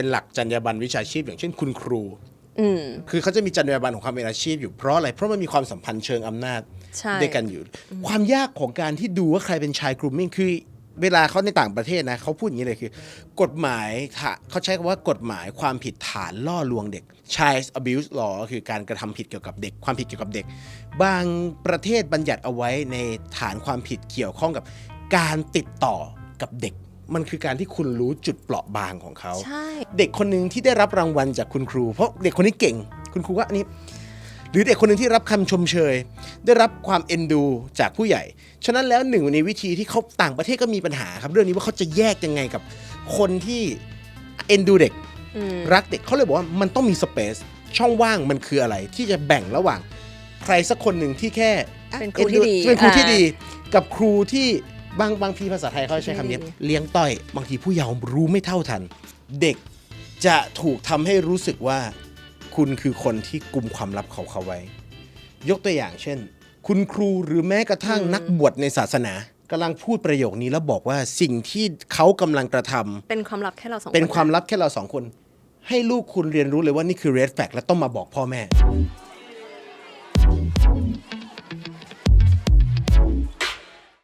เป็นหลักจรรยาบรรณวิชาชีพ อย่างเช่นคุณครูอืมคือเขาจะมีจรรยาบรรณของความเป็นอาชีพอยู่เพราะอะไรเพราะมันมีความสัมพันธ์เชิงอำนาจใช่ด้วยกันอยู่ ความยากของการที่ดูว่าใครเป็นชายกลุ่มมิ่งคือเวลาเขาในต่างประเทศนะเขาพูดอย่างนี้เลยคือ กฎหมายถ้าเขาใช้คำว่ากฎหมายความผิดฐานล่อลวงเด็ก child abuse law ก็คือการกระทำผิดเกี่ยวกับเด็ก ความผิดเกี่ยวกับเด็ก บางประเทศบัญญัติเอาไว้ในฐานความผิดเกี่ยวข้องกับการติดต่อกับเด็ก มันคือการที่คุณรู้จุดเปราะบางของเขา ใช่ เด็กคนหนึ่งที่ได้รับรางวัลจากคุณครู เพราะเด็กคนนี้เก่ง คุณครูว่าอันนี้ หรือเด็กคนหนึ่งที่รับคำชมเชย ได้รับความเอ็นดูจากผู้ใหญ่ ฉะนั้นแล้วหนึ่งในวิธีที่เขาต่างประเทศก็มีปัญหาครับเรื่องนี้ว่าเขาจะแยกยังไงกับคนที่เอ็นดูเด็กอืมรักเด็กเขาเลยบอกว่ามันต้องมีสเปซช่องว่างมันคืออะไร ที่จะแบ่งระหว่าง ใครสักคนหนึ่งที่แค่อะเป็นครูที่ดีเป็นครูที่อ่าดี กับครูที่ บางบางทีภาษาไทยเขาใช้คำนี้ดีเลี้ยงต้อย บางทีผู้เยาว์รู้ไม่เท่าทัน เด็กจะถูกทำให้รู้สึกว่า คุณคือคนที่กลุ่มความลับเขาเขาไว้ ยกตัวอย่างเช่น คุณครูหรือแม้กระทั่งนักบวชในศาสนากำลังพูดประโยคนี้แล้วบอกว่าสิ่งที่เขากำลังกระทำเป็นความลับแค่เราสองเป็นนความลับแค่เราสองคน ให้ลูกคุณเรียนรู้เลยว่านี่คือ red flag และต้องมาบอกพ่อแม่